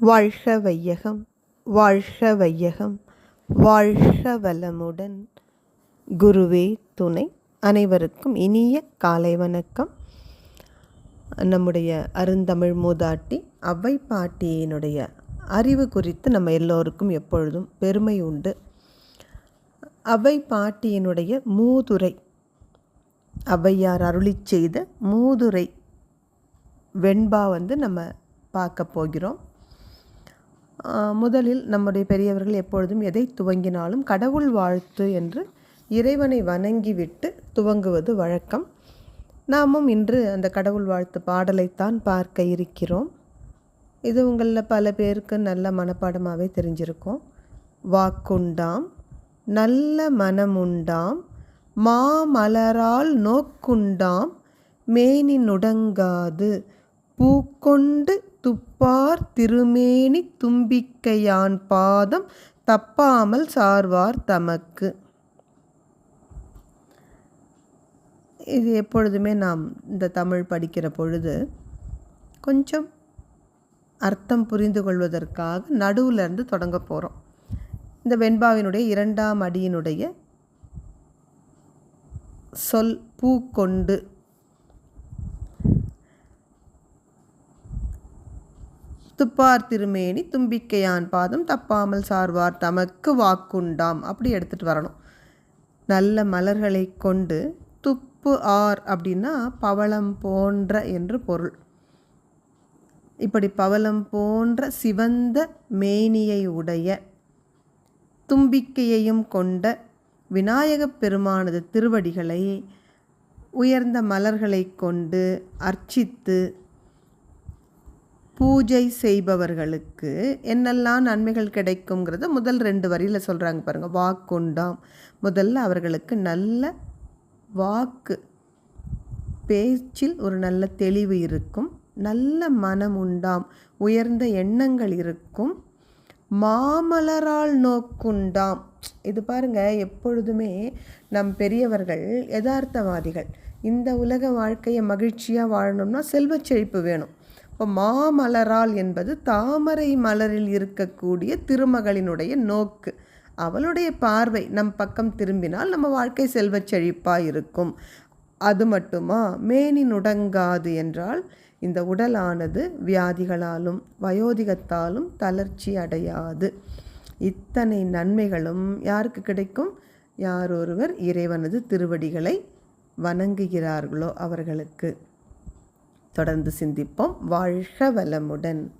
வாழ்க வையகம் வாழ்க வையகம் வாழ்க வளமுடன். குருவே துணை அனைவருக்கும் இனிய காலை வணக்கம். நம்முடைய அருந்தமிழ் மூதாட்டி அவ்வை பாட்டியினுடைய அறிவு குறித்து நம்ம எல்லோருக்கும் எப்பொழுதும் பெருமை உண்டு. அவ்வை பாட்டியினுடைய மூதுரை ஔவையார் அருளிச் செய்த மூதுரை வெண்பா வந்து நம்ம பார்க்க போகிறோம். முதலில் நம்முடைய பெரியவர்கள் எப்பொழுதும் எதை துவங்கினாலும் கடவுள் வாழ்த்து என்று இறைவனை வணங்கிவிட்டு துவங்குவது வழக்கம். நாமும் இன்று அந்த கடவுள் வாழ்த்து பாடலைத்தான் பார்க்க இருக்கிறோம். இது உங்களில் பல பேருக்கு நல்ல மனப்பாடமாகவே தெரிஞ்சிருக்கும். வாக்குண்டாம் நல்ல மனமுண்டாம் மாமலரால் நோக்குண்டாம் மேனி நுடங்காது பூக்கொண்டு துப்பார் திருமேனி தும்பிக்கையான் பாதம் தப்பாமல் சார்வார் தமக்கு. இது எப்பொழுதுமே நாம் இந்த தமிழ் படிக்கிற பொழுது கொஞ்சம் அர்த்தம் புரிந்து கொள்வதற்காக நடுவில் இருந்து தொடங்க போகிறோம் இந்த வெண்பாவினுடைய இரண்டாம் அடியினுடைய சொல் பூ கொண்டு துப்பார் திருமேனி தும்பிக்கையான் பாதம் தப்பாமல் சார்வார் தமக்கு வாக்குண்டாம். அப்படி எடுத்துகிட்டு வரணும். நல்ல மலர்களை கொண்டு துப்பு ஆர் அப்படின்னா பவளம் போன்ற என்று பொருள். இப்படி பவளம் போன்ற சிவந்த மேனியை உடைய தும்பிக்கையையும் கொண்ட விநாயகப் பெருமானது திருவடிகளை உயர்ந்த மலர்களை கொண்டு அர்ச்சித்து பூஜை செய்பவர்களுக்கு என்னெல்லாம் நன்மைகள் கிடைக்குங்கிறத முதல் ரெண்டு வரியில் சொல்கிறாங்க பாருங்கள் வாக்குண்டாம். முதல்ல அவர்களுக்கு நல்ல வாக்கு பேச்சில் ஒரு நல்ல தெளிவு இருக்கும். நல்ல மனம் உண்டாம். உயர்ந்த எண்ணங்கள் இருக்கும். மாமலரால் நோக்குண்டாம். இது பாருங்க எப்பொழுதுமே நம் பெரியவர்கள் யதார்த்தவாதிகள் இந்த உலக வாழ்க்கையை மகிழ்ச்சியாக வாழணும்னா செல்வச் செழிப்பு வேணும். இப்போ மாமலரால் என்பது தாமரை மலரில் இருக்கக்கூடிய திருமகளினுடைய நோக்கு. அவளுடைய பார்வை நம் பக்கம் திரும்பினால் நம்ம வாழ்க்கை செல்வச் செழிப்பாக இருக்கும். அது மட்டுமா? மேனி நுடங்காது என்றால் இந்த உடலானது வியாதிகளாலும் வயோதிகத்தாலும் தளர்ச்சி அடையாது. இத்தனை நன்மைகளும் யாருக்கு கிடைக்கும்? யார் ஒருவர் இறைவனது திருவடிகளை வணங்குகிறார்களோ அவர்களுக்கு. தொடர்ந்து சிந்திப்போம். வாழ்க வளமுடன்.